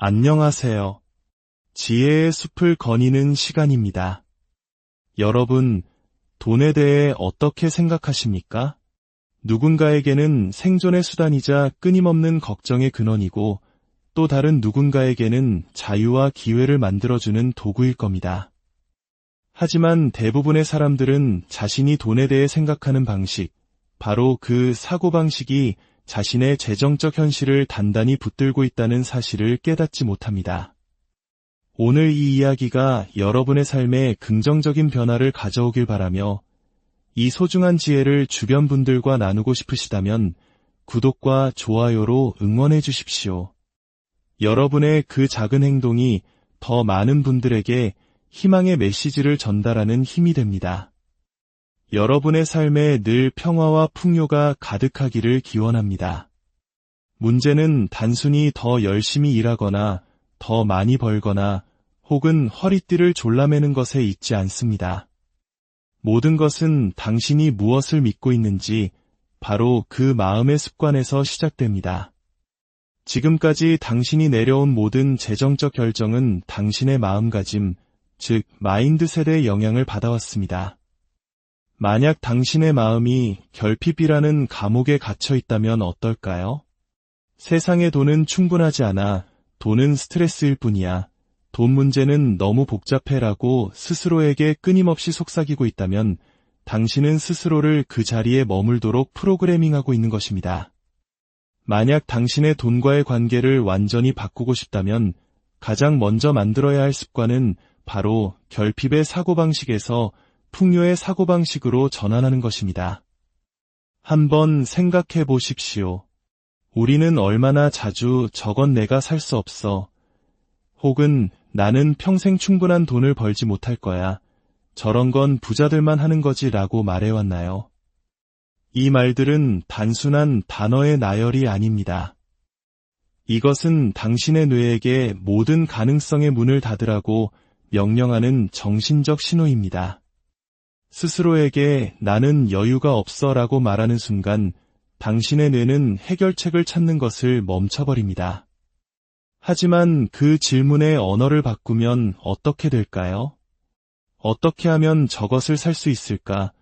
안녕하세요. 지혜의 숲을 거니는 시간입니다. 여러분, 돈에 대해 어떻게 생각하십니까? 누군가에게는 생존의 수단이자 끊임없는 걱정의 근원이고 또 다른 누군가에게는 자유와 기회를 만들어주는 도구일 겁니다. 하지만 대부분의 사람들은 자신이 돈에 대해 생각하는 방식, 바로 그 사고방식이 자신의 재정적 현실을 단단히 붙들고 있다는 사실을 깨닫지 못합니다. 오늘 이 이야기가 여러분의 삶에 긍정적인 변화를 가져오길 바라며 이 소중한 지혜를 주변 분들과 나누고 싶으시다면 구독과 좋아요로 응원해 주십시오. 여러분의 그 작은 행동이 더 많은 분들에게 희망의 메시지를 전달하는 힘이 됩니다. 여러분의 삶에 늘 평화와 풍요가 가득하기를 기원합니다. 문제는 단순히 더 열심히 일하거나 더 많이 벌거나 혹은 허리띠를 졸라매는 것에 있지 않습니다. 모든 것은 당신이 무엇을 믿고 있는지 바로 그 마음의 습관에서 시작됩니다. 지금까지 당신이 내려온 모든 재정적 결정은 당신의 마음가짐, 즉 마인드셋의 영향을 받아왔습니다. 만약 당신의 마음이 결핍이라는 감옥에 갇혀 있다면 어떨까요? 세상의 돈은 충분하지 않아 돈은 스트레스일 뿐이야. 돈 문제는 너무 복잡해라고 스스로에게 끊임없이 속삭이고 있다면 당신은 스스로를 그 자리에 머물도록 프로그래밍하고 있는 것입니다. 만약 당신의 돈과의 관계를 완전히 바꾸고 싶다면 가장 먼저 만들어야 할 습관은 바로 결핍의 사고방식에서 풍요의 사고방식으로 전환하는 것입니다. 한번 생각해 보십시오. 우리는 얼마나 자주 저건 내가 살 수 없어. 혹은 나는 평생 충분한 돈을 벌지 못할 거야. 저런 건 부자들만 하는 거지 라고 말해왔나요? 이 말들은 단순한 단어의 나열이 아닙니다. 이것은 당신의 뇌에게 모든 가능성의 문을 닫으라고 명령하는 정신적 신호입니다. 스스로에게 나는 여유가 없어 라고 말하는 순간 당신의 뇌는 해결책을 찾는 것을 멈춰버립니다. 하지만 그 질문의 언어를 바꾸면 어떻게 될까요? 어떻게 하면 저것을 살 수 있을까?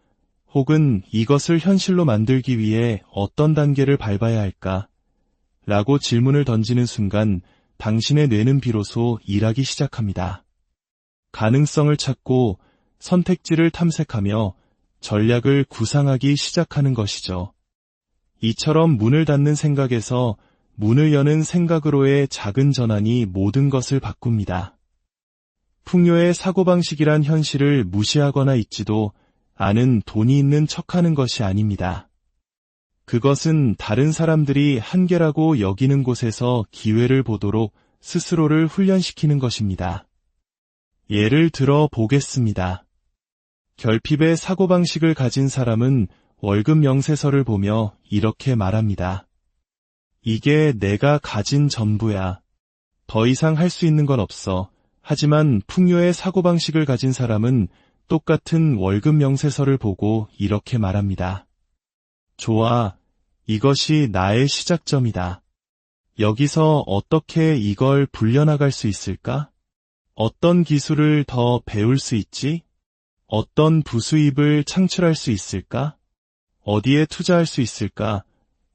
혹은 이것을 현실로 만들기 위해 어떤 단계를 밟아야 할까? 라고 질문을 던지는 순간 당신의 뇌는 비로소 일하기 시작합니다. 가능성을 찾고 선택지를 탐색하며 전략을 구상하기 시작하는 것이죠. 이처럼 문을 닫는 생각에서 문을 여는 생각으로의 작은 전환이 모든 것을 바꿉니다. 풍요의 사고방식이란 현실을 무시하거나 잊지도 않은 돈이 있는 척하는 것이 아닙니다. 그것은 다른 사람들이 한계라고 여기는 곳에서 기회를 보도록 스스로를 훈련시키는 것입니다. 예를 들어 보겠습니다. 결핍의 사고방식을 가진 사람은 월급 명세서를 보며 이렇게 말합니다. 이게 내가 가진 전부야. 더 이상 할 수 있는 건 없어. 하지만 풍요의 사고방식을 가진 사람은 똑같은 월급 명세서를 보고 이렇게 말합니다. 좋아. 이것이 나의 시작점이다. 여기서 어떻게 이걸 불려나갈 수 있을까? 어떤 기술을 더 배울 수 있지? 어떤 부수입을 창출할 수 있을까? 어디에 투자할 수 있을까?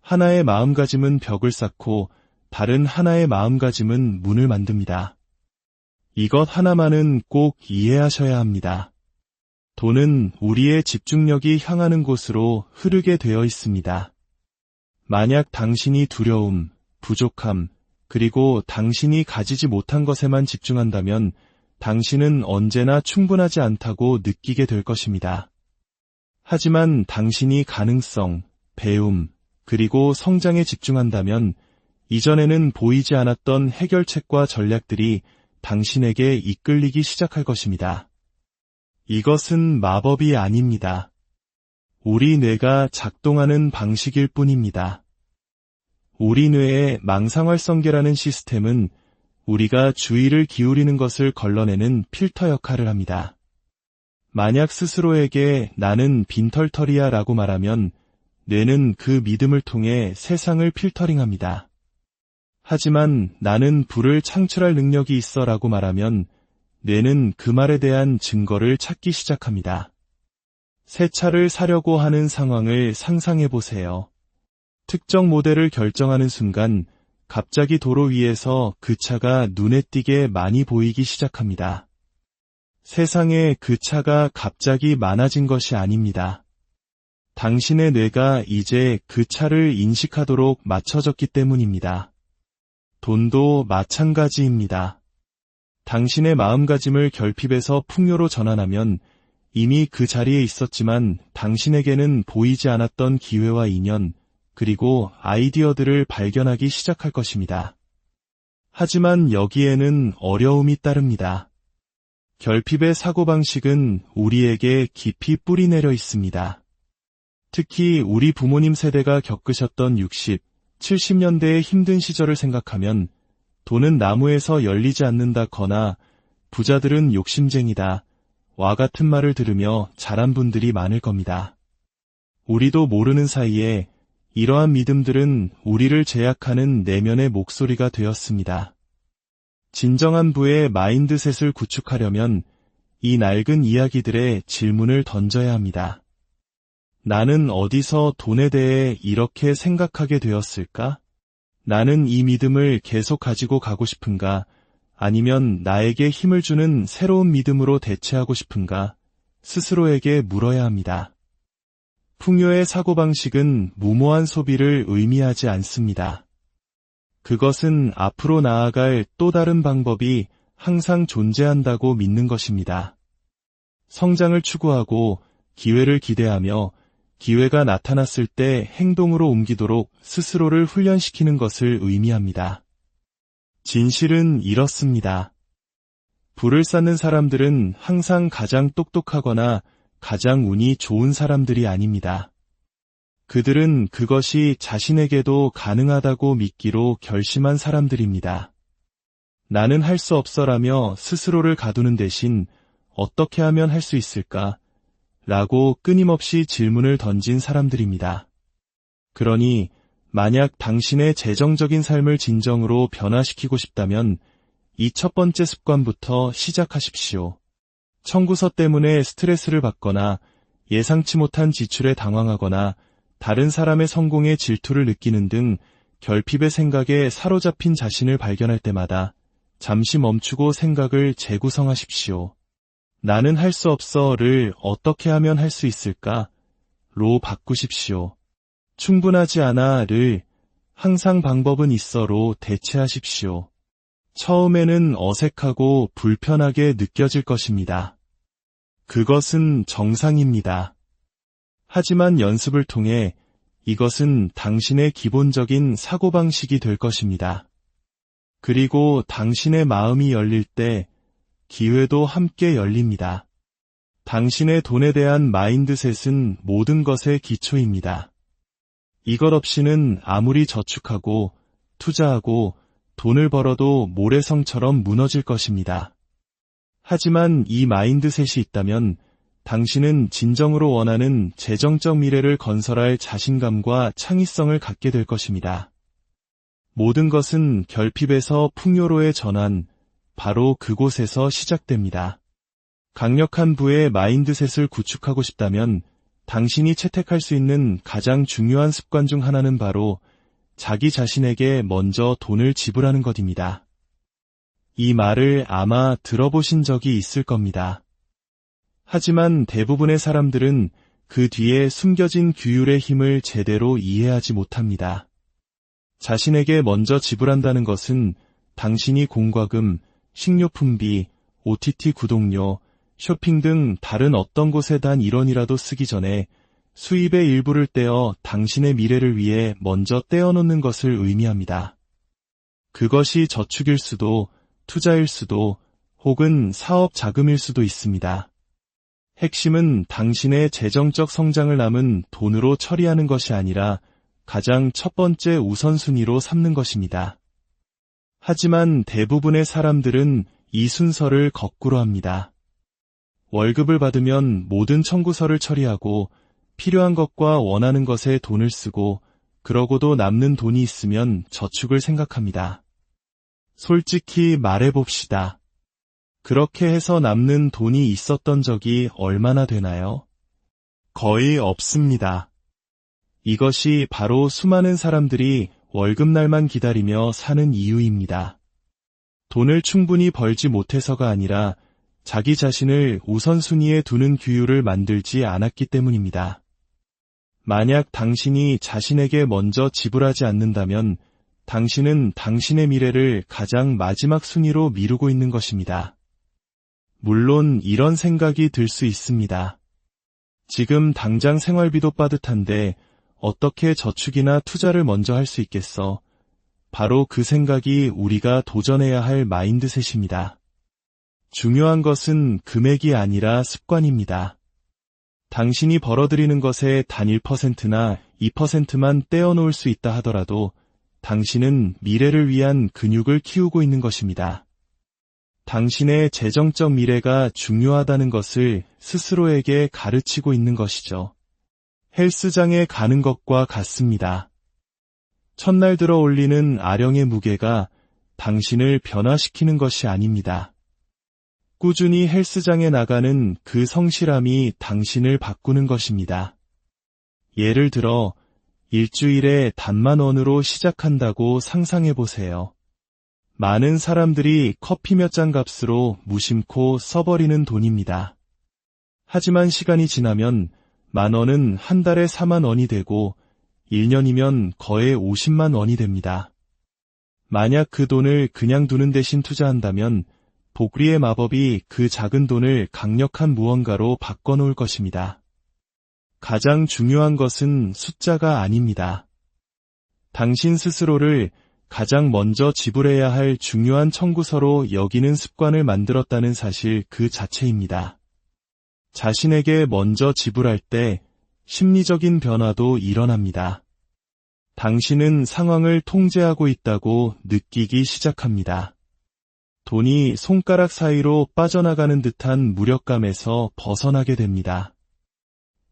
하나의 마음가짐은 벽을 쌓고 다른 하나의 마음가짐은 문을 만듭니다. 이것 하나만은 꼭 이해하셔야 합니다. 돈은 우리의 집중력이 향하는 곳으로 흐르게 되어 있습니다. 만약 당신이 두려움, 부족함, 그리고 당신이 가지지 못한 것에만 집중한다면 당신은 언제나 충분하지 않다고 느끼게 될 것입니다. 하지만 당신이 가능성, 배움, 그리고 성장에 집중한다면 이전에는 보이지 않았던 해결책과 전략들이 당신에게 이끌리기 시작할 것입니다. 이것은 마법이 아닙니다. 우리 뇌가 작동하는 방식일 뿐입니다. 우리 뇌의 망상활성계라는 시스템은 우리가 주의를 기울이는 것을 걸러내는 필터 역할을 합니다. 만약 스스로에게 나는 빈털터리야 라고 말하면 뇌는 그 믿음을 통해 세상을 필터링합니다. 하지만 나는 부를 창출할 능력이 있어 라고 말하면 뇌는 그 말에 대한 증거를 찾기 시작합니다. 새 차를 사려고 하는 상황을 상상해 보세요. 특정 모델을 결정하는 순간 갑자기 도로 위에서 그 차가 눈에 띄게 많이 보이기 시작합니다. 세상에 그 차가 갑자기 많아진 것이 아닙니다. 당신의 뇌가 이제 그 차를 인식하도록 맞춰졌기 때문입니다. 돈도 마찬가지입니다. 당신의 마음가짐을 결핍에서 풍요로 전환하면 이미 그 자리에 있었지만 당신에게는 보이지 않았던 기회와 인연, 그리고 아이디어들을 발견하기 시작할 것입니다. 하지만 여기에는 어려움이 따릅니다. 결핍의 사고방식은 우리에게 깊이 뿌리내려 있습니다. 특히 우리 부모님 세대가 겪으셨던 60, 70년대의 힘든 시절을 생각하면 돈은 나무에서 열리지 않는다거나 부자들은 욕심쟁이다. 와 같은 말을 들으며 자란 분들이 많을 겁니다. 우리도 모르는 사이에 이러한 믿음들은 우리를 제약하는 내면의 목소리가 되었습니다. 진정한 부의 마인드셋을 구축하려면 이 낡은 이야기들의 질문을 던져야 합니다. 나는 어디서 돈에 대해 이렇게 생각하게 되었을까? 나는 이 믿음을 계속 가지고 가고 싶은가? 아니면 나에게 힘을 주는 새로운 믿음으로 대체하고 싶은가? 스스로에게 물어야 합니다. 풍요의 사고방식은 무모한 소비를 의미하지 않습니다. 그것은 앞으로 나아갈 또 다른 방법이 항상 존재한다고 믿는 것입니다. 성장을 추구하고 기회를 기대하며 기회가 나타났을 때 행동으로 옮기도록 스스로를 훈련시키는 것을 의미합니다. 진실은 이렇습니다. 불을 쌓는 사람들은 항상 가장 똑똑하거나 가장 운이 좋은 사람들이 아닙니다. 그들은 그것이 자신에게도 가능하다고 믿기로 결심한 사람들입니다. 나는 할 수 없어라며 스스로를 가두는 대신 어떻게 하면 할 수 있을까? 라고 끊임없이 질문을 던진 사람들입니다. 그러니 만약 당신의 재정적인 삶을 진정으로 변화시키고 싶다면 이 첫 번째 습관부터 시작하십시오. 청구서 때문에 스트레스를 받거나 예상치 못한 지출에 당황하거나 다른 사람의 성공에 질투를 느끼는 등 결핍의 생각에 사로잡힌 자신을 발견할 때마다 잠시 멈추고 생각을 재구성하십시오. 나는 할 수 없어를 어떻게 하면 할 수 있을까? 로 바꾸십시오. 충분하지 않아를 항상 방법은 있어로 대체하십시오. 처음에는 어색하고 불편하게 느껴질 것입니다. 그것은 정상입니다. 하지만 연습을 통해 이것은 당신의 기본적인 사고방식이 될 것입니다. 그리고 당신의 마음이 열릴 때 기회도 함께 열립니다. 당신의 돈에 대한 마인드셋은 모든 것의 기초입니다. 이것 없이는 아무리 저축하고 투자하고 돈을 벌어도 모래성처럼 무너질 것입니다. 하지만 이 마인드셋이 있다면 당신은 진정으로 원하는 재정적 미래를 건설할 자신감과 창의성을 갖게 될 것입니다. 모든 것은 결핍에서 풍요로의 전환, 바로 그곳에서 시작됩니다. 강력한 부의 마인드셋을 구축하고 싶다면 당신이 채택할 수 있는 가장 중요한 습관 중 하나는 바로 자기 자신에게 먼저 돈을 지불하는 것입니다. 이 말을 아마 들어보신 적이 있을 겁니다. 하지만 대부분의 사람들은 그 뒤에 숨겨진 규율의 힘을 제대로 이해하지 못합니다. 자신에게 먼저 지불한다는 것은 당신이 공과금, 식료품비, OTT 구독료, 쇼핑 등 다른 어떤 곳에 단 1원이라도 쓰기 전에 수입의 일부를 떼어 당신의 미래를 위해 먼저 떼어놓는 것을 의미합니다. 그것이 저축일 수도, 투자일 수도, 혹은 사업 자금일 수도 있습니다. 핵심은 당신의 재정적 성장을 남은 돈으로 처리하는 것이 아니라 가장 첫 번째 우선순위로 삼는 것입니다. 하지만 대부분의 사람들은 이 순서를 거꾸로 합니다. 월급을 받으면 모든 청구서를 처리하고 필요한 것과 원하는 것에 돈을 쓰고 그러고도 남는 돈이 있으면 저축을 생각합니다. 솔직히 말해봅시다. 그렇게 해서 남는 돈이 있었던 적이 얼마나 되나요? 거의 없습니다. 이것이 바로 수많은 사람들이 월급날만 기다리며 사는 이유입니다. 돈을 충분히 벌지 못해서가 아니라 자기 자신을 우선순위에 두는 규율을 만들지 않았기 때문입니다. 만약 당신이 자신에게 먼저 지불하지 않는다면 당신은 당신의 미래를 가장 마지막 순위로 미루고 있는 것입니다. 물론 이런 생각이 들 수 있습니다. 지금 당장 생활비도 빠듯한데 어떻게 저축이나 투자를 먼저 할 수 있겠어? 바로 그 생각이 우리가 도전해야 할 마인드셋입니다. 중요한 것은 금액이 아니라 습관입니다. 당신이 벌어들이는 것의 단 1%나 2%만 떼어놓을 수 있다 하더라도 당신은 미래를 위한 근육을 키우고 있는 것입니다. 당신의 재정적 미래가 중요하다는 것을 스스로에게 가르치고 있는 것이죠. 헬스장에 가는 것과 같습니다. 첫날 들어 올리는 아령의 무게가 당신을 변화시키는 것이 아닙니다. 꾸준히 헬스장에 나가는 그 성실함이 당신을 바꾸는 것입니다. 예를 들어 일주일에 단만 원으로 시작한다고 상상해 보세요. 많은 사람들이 커피 몇 잔 값으로 무심코 써버리는 돈입니다. 하지만 시간이 지나면 만 원은 한 달에 4만 원이 되고 1년이면 거의 50만 원이 됩니다. 만약 그 돈을 그냥 두는 대신 투자한다면 복리의 마법이 그 작은 돈을 강력한 무언가로 바꿔놓을 것입니다. 가장 중요한 것은 숫자가 아닙니다. 당신 스스로를 가장 먼저 지불해야 할 중요한 청구서로 여기는 습관을 만들었다는 사실 그 자체입니다. 자신에게 먼저 지불할 때 심리적인 변화도 일어납니다. 당신은 상황을 통제하고 있다고 느끼기 시작합니다. 돈이 손가락 사이로 빠져나가는 듯한 무력감에서 벗어나게 됩니다.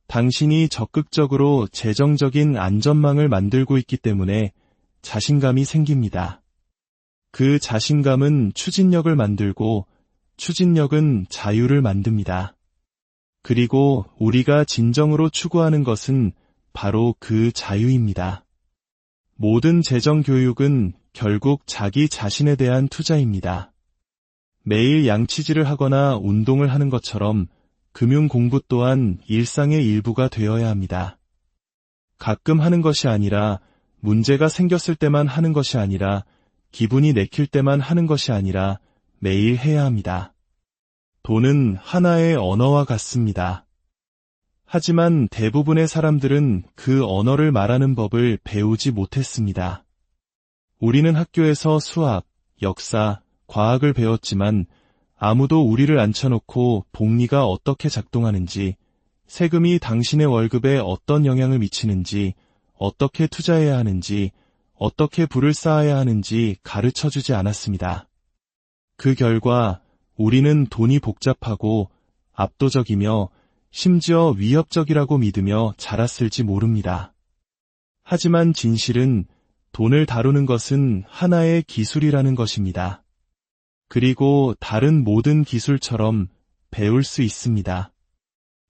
당신이 적극적으로 재정적인 안전망을 만들고 있기 때문에 자신감이 생깁니다. 그 자신감은 추진력을 만들고 추진력은 자유를 만듭니다. 그리고 우리가 진정으로 추구하는 것은 바로 그 자유입니다. 모든 재정 교육은 결국 자기 자신에 대한 투자입니다. 매일 양치질을 하거나 운동을 하는 것처럼 금융 공부 또한 일상의 일부가 되어야 합니다. 가끔 하는 것이 아니라 문제가 생겼을 때만 하는 것이 아니라 기분이 내킬 때만 하는 것이 아니라 매일 해야 합니다. 돈은 하나의 언어와 같습니다. 하지만 대부분의 사람들은 그 언어를 말하는 법을 배우지 못했습니다. 우리는 학교에서 수학, 역사, 과학을 배웠지만 아무도 우리를 앉혀놓고 복리가 어떻게 작동하는지, 세금이 당신의 월급에 어떤 영향을 미치는지, 어떻게 투자해야 하는지, 어떻게 부를 쌓아야 하는지 가르쳐 주지 않았습니다. 그 결과 우리는 돈이 복잡하고 압도적이며 심지어 위협적이라고 믿으며 자랐을지 모릅니다. 하지만 진실은 돈을 다루는 것은 하나의 기술이라는 것입니다. 그리고 다른 모든 기술처럼 배울 수 있습니다.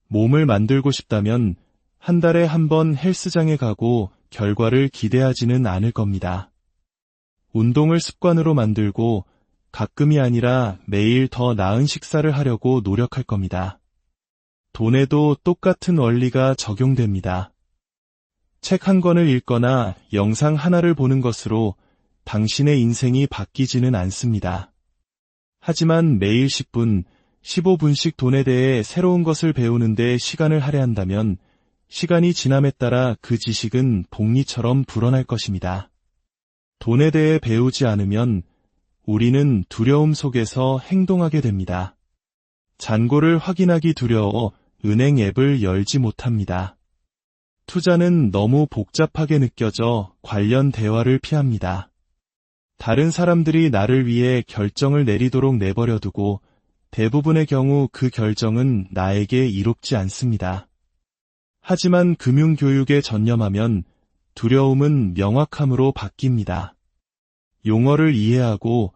몸을 만들고 싶다면 한 달에 한 번 헬스장에 가고 결과를 기대하지는 않을 겁니다. 운동을 습관으로 만들고 가끔이 아니라 매일 더 나은 식사를 하려고 노력할 겁니다. 돈에도 똑같은 원리가 적용됩니다. 책 한 권을 읽거나 영상 하나를 보는 것으로 당신의 인생이 바뀌지는 않습니다. 하지만 매일 10분, 15분씩 돈에 대해 새로운 것을 배우는데 시간을 할애한다면 시간이 지남에 따라 그 지식은 복리처럼 불어날 것입니다. 돈에 대해 배우지 않으면 우리는 두려움 속에서 행동하게 됩니다. 잔고를 확인하기 두려워 은행 앱을 열지 못합니다. 투자는 너무 복잡하게 느껴져 관련 대화를 피합니다. 다른 사람들이 나를 위해 결정을 내리도록 내버려 두고 대부분의 경우 그 결정은 나에게 이롭지 않습니다. 하지만 금융교육에 전념하면 두려움은 명확함으로 바뀝니다. 용어를 이해하고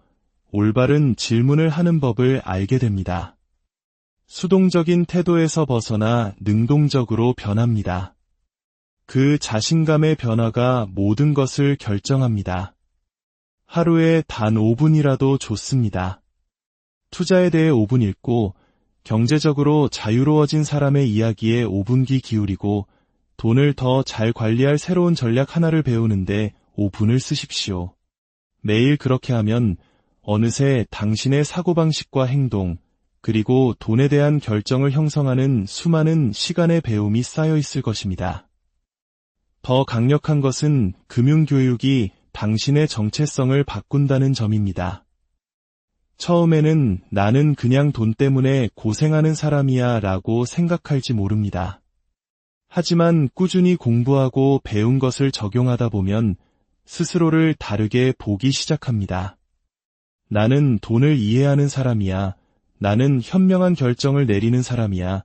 올바른 질문을 하는 법을 알게 됩니다. 수동적인 태도에서 벗어나 능동적으로 변합니다. 그 자신감의 변화가 모든 것을 결정합니다. 하루에 단 5분이라도 좋습니다. 투자에 대해 5분 읽고 경제적으로 자유로워진 사람의 이야기에 5분기 기울이고 돈을 더 잘 관리할 새로운 전략 하나를 배우는데 5분을 쓰십시오. 매일 그렇게 하면 어느새 당신의 사고방식과 행동, 그리고 돈에 대한 결정을 형성하는 수많은 시간의 배움이 쌓여 있을 것입니다. 더 강력한 것은 금융교육이 당신의 정체성을 바꾼다는 점입니다. 처음에는 나는 그냥 돈 때문에 고생하는 사람이야 라고 생각할지 모릅니다. 하지만 꾸준히 공부하고 배운 것을 적용하다 보면 스스로를 다르게 보기 시작합니다. 나는 돈을 이해하는 사람이야. 나는 현명한 결정을 내리는 사람이야.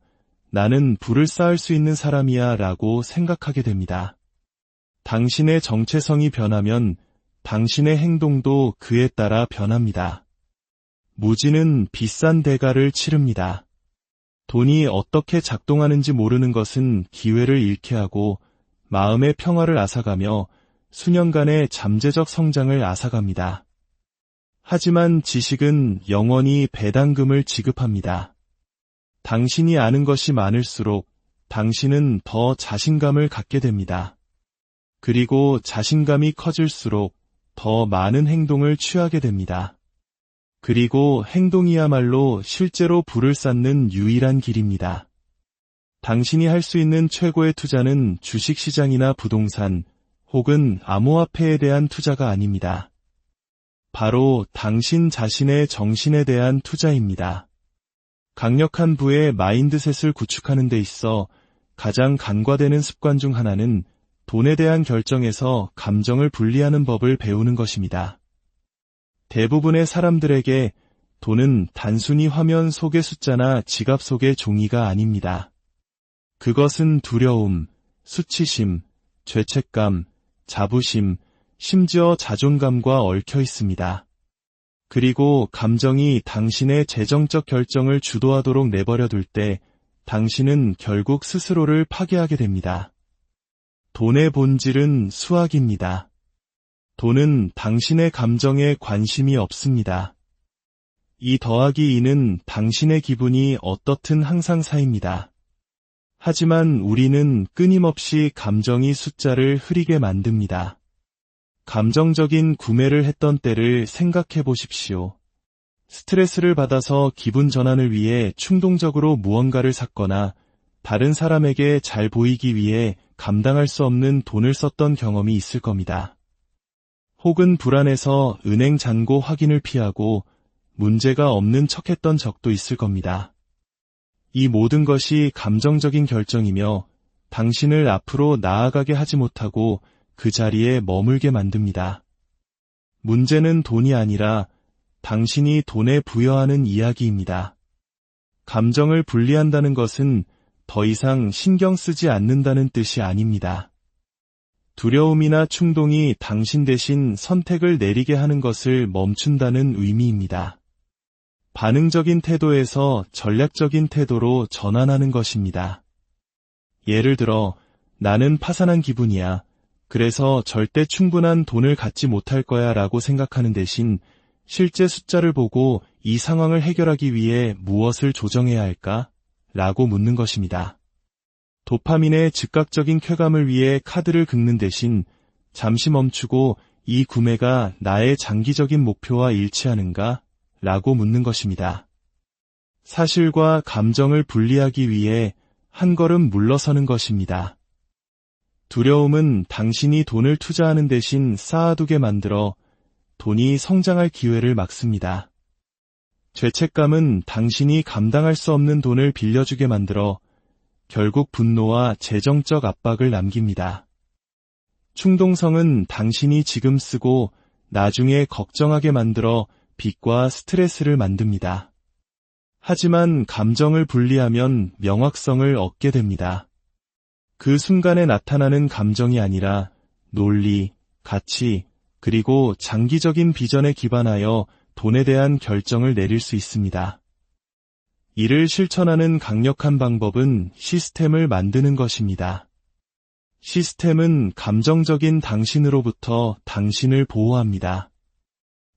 나는 불을 쌓을 수 있는 사람이야 라고 생각하게 됩니다. 당신의 정체성이 변하면 당신의 행동도 그에 따라 변합니다. 무지는 비싼 대가를 치릅니다. 돈이 어떻게 작동하는지 모르는 것은 기회를 잃게 하고 마음의 평화를 앗아가며 수년간의 잠재적 성장을 앗아갑니다. 하지만 지식은 영원히 배당금을 지급합니다. 당신이 아는 것이 많을수록 당신은 더 자신감을 갖게 됩니다. 그리고 자신감이 커질수록 더 많은 행동을 취하게 됩니다. 그리고 행동이야말로 실제로 불을 쌓는 유일한 길입니다. 당신이 할 수 있는 최고의 투자는 주식시장이나 부동산 혹은 암호화폐에 대한 투자가 아닙니다. 바로 당신 자신의 정신에 대한 투자입니다. 강력한 부의 마인드셋을 구축하는 데 있어 가장 간과되는 습관 중 하나는 돈에 대한 결정에서 감정을 분리하는 법을 배우는 것입니다. 대부분의 사람들에게 돈은 단순히 화면 속의 숫자나 지갑 속의 종이가 아닙니다. 그것은 두려움, 수치심, 죄책감, 자부심, 심지어 자존감과 얽혀 있습니다. 그리고 감정이 당신의 재정적 결정을 주도하도록 내버려 둘 때 당신은 결국 스스로를 파괴하게 됩니다. 돈의 본질은 수학입니다. 돈은 당신의 감정에 관심이 없습니다. 이 더하기 2는 당신의 기분이 어떻든 항상 사입니다. 하지만 우리는 끊임없이 감정이 숫자를 흐리게 만듭니다. 감정적인 구매를 했던 때를 생각해 보십시오. 스트레스를 받아서 기분 전환을 위해 충동적으로 무언가를 샀거나 다른 사람에게 잘 보이기 위해 감당할 수 없는 돈을 썼던 경험이 있을 겁니다. 혹은 불안해서 은행 잔고 확인을 피하고 문제가 없는 척했던 적도 있을 겁니다. 이 모든 것이 감정적인 결정이며 당신을 앞으로 나아가게 하지 못하고 그 자리에 머물게 만듭니다. 문제는 돈이 아니라 당신이 돈에 부여하는 이야기입니다. 감정을 분리한다는 것은 더 이상 신경 쓰지 않는다는 뜻이 아닙니다. 두려움이나 충동이 당신 대신 선택을 내리게 하는 것을 멈춘다는 의미입니다. 반응적인 태도에서 전략적인 태도로 전환하는 것입니다. 예를 들어, 나는 파산한 기분이야. 그래서 절대 충분한 돈을 갖지 못할 거야 라고 생각하는 대신 실제 숫자를 보고 이 상황을 해결하기 위해 무엇을 조정해야 할까? 라고 묻는 것입니다. 도파민의 즉각적인 쾌감을 위해 카드를 긁는 대신 잠시 멈추고 이 구매가 나의 장기적인 목표와 일치하는가? 라고 묻는 것입니다. 사실과 감정을 분리하기 위해 한 걸음 물러서는 것입니다. 두려움은 당신이 돈을 투자하는 대신 쌓아두게 만들어 돈이 성장할 기회를 막습니다. 죄책감은 당신이 감당할 수 없는 돈을 빌려주게 만들어 결국 분노와 재정적 압박을 남깁니다. 충동성은 당신이 지금 쓰고 나중에 걱정하게 만들어 빚과 스트레스를 만듭니다. 하지만 감정을 분리하면 명확성을 얻게 됩니다. 그 순간에 나타나는 감정이 아니라 논리, 가치, 그리고 장기적인 비전에 기반하여 돈에 대한 결정을 내릴 수 있습니다. 이를 실천하는 강력한 방법은 시스템을 만드는 것입니다. 시스템은 감정적인 당신으로부터 당신을 보호합니다.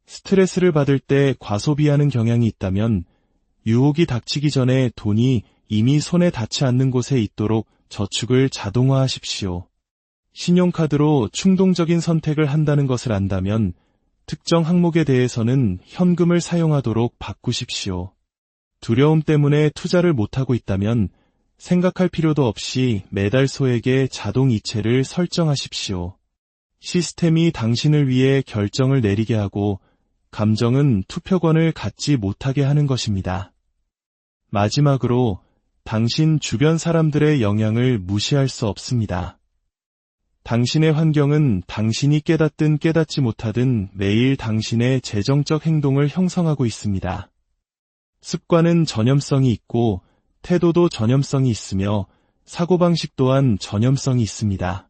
스트레스를 받을 때 과소비하는 경향이 있다면 유혹이 닥치기 전에 돈이 이미 손에 닿지 않는 곳에 있도록 저축을 자동화하십시오. 신용카드로 충동적인 선택을 한다는 것을 안다면 특정 항목에 대해서는 현금을 사용하도록 바꾸십시오. 두려움 때문에 투자를 못하고 있다면 생각할 필요도 없이 매달 소액의 자동 이체를 설정하십시오. 시스템이 당신을 위해 결정을 내리게 하고 감정은 투표권을 갖지 못하게 하는 것입니다. 마지막으로 당신 주변 사람들의 영향을 무시할 수 없습니다. 당신의 환경은 당신이 깨닫든 깨닫지 못하든 매일 당신의 재정적 행동을 형성하고 있습니다. 습관은 전염성이 있고 태도도 전염성이 있으며 사고방식 또한 전염성이 있습니다.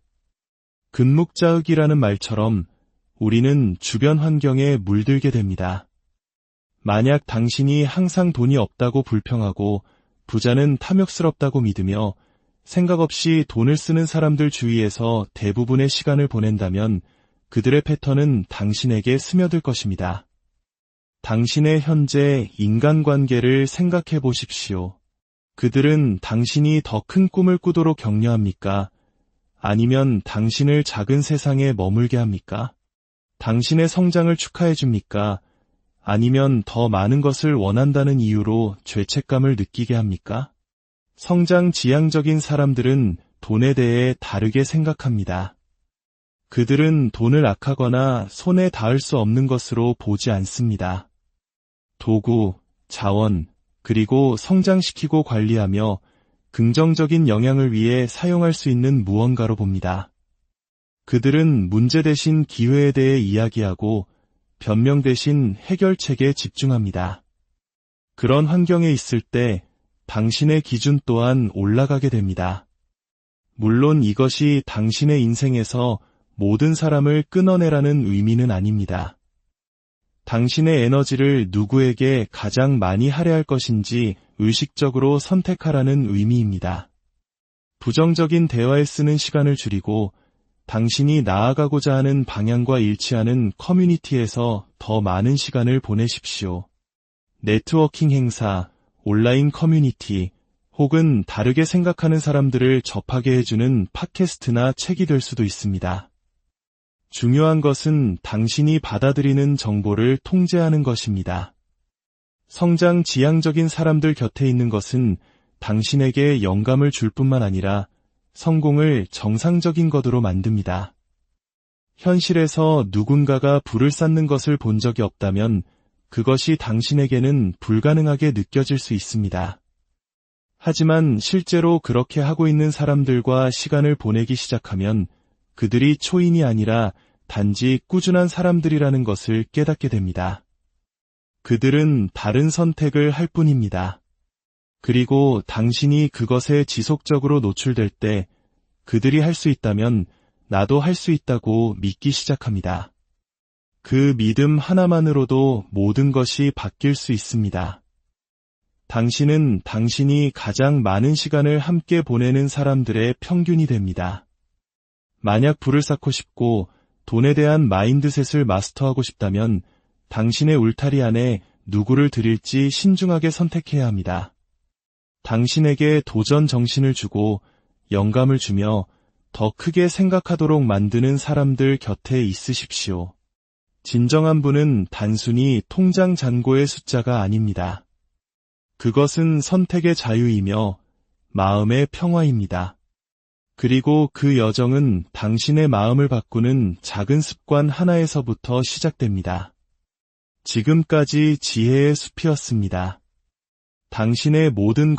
근묵자흑이라는 말처럼 우리는 주변 환경에 물들게 됩니다. 만약 당신이 항상 돈이 없다고 불평하고 부자는 탐욕스럽다고 믿으며 생각 없이 돈을 쓰는 사람들 주위에서 대부분의 시간을 보낸다면 그들의 패턴은 당신에게 스며들 것입니다. 당신의 현재 인간관계를 생각해 보십시오. 그들은 당신이 더 큰 꿈을 꾸도록 격려합니까? 아니면 당신을 작은 세상에 머물게 합니까? 당신의 성장을 축하해 줍니까? 아니면 더 많은 것을 원한다는 이유로 죄책감을 느끼게 합니까? 성장 지향적인 사람들은 돈에 대해 다르게 생각합니다. 그들은 돈을 악하거나 손에 닿을 수 없는 것으로 보지 않습니다. 도구, 자원, 그리고 성장시키고 관리하며 긍정적인 영향을 위해 사용할 수 있는 무언가로 봅니다. 그들은 문제 대신 기회에 대해 이야기하고 변명 대신 해결책에 집중합니다. 그런 환경에 있을 때 당신의 기준 또한 올라가게 됩니다. 물론 이것이 당신의 인생에서 모든 사람을 끊어내라는 의미는 아닙니다. 당신의 에너지를 누구에게 가장 많이 할애할 것인지 의식적으로 선택하라는 의미입니다. 부정적인 대화에 쓰는 시간을 줄이고 당신이 나아가고자 하는 방향과 일치하는 커뮤니티에서 더 많은 시간을 보내십시오. 네트워킹 행사, 온라인 커뮤니티, 혹은 다르게 생각하는 사람들을 접하게 해주는 팟캐스트나 책이 될 수도 있습니다. 중요한 것은 당신이 받아들이는 정보를 통제하는 것입니다. 성장 지향적인 사람들 곁에 있는 것은 당신에게 영감을 줄 뿐만 아니라 성공을 정상적인 것으로 만듭니다. 현실에서 누군가가 불을 쌓는 것을 본 적이 없다면 그것이 당신에게는 불가능하게 느껴질 수 있습니다. 하지만 실제로 그렇게 하고 있는 사람들과 시간을 보내기 시작하면 그들이 초인이 아니라 단지 꾸준한 사람들이라는 것을 깨닫게 됩니다. 그들은 다른 선택을 할 뿐입니다. 그리고 당신이 그것에 지속적으로 노출될 때 그들이 할 수 있다면 나도 할 수 있다고 믿기 시작합니다. 그 믿음 하나만으로도 모든 것이 바뀔 수 있습니다. 당신은 당신이 가장 많은 시간을 함께 보내는 사람들의 평균이 됩니다. 만약 불을 쌓고 싶고 돈에 대한 마인드셋을 마스터하고 싶다면 당신의 울타리 안에 누구를 드릴지 신중하게 선택해야 합니다. 당신에게 도전 정신을 주고 영감을 주며 더 크게 생각하도록 만드는 사람들 곁에 있으십시오. 진정한 분은 단순히 통장 잔고의 숫자가 아닙니다. 그것은 선택의 자유이며 마음의 평화입니다. 그리고 그 여정은 당신의 마음을 바꾸는 작은 습관 하나에서부터 시작됩니다. 지금까지 지혜의 숲이었습니다. 당신의 모든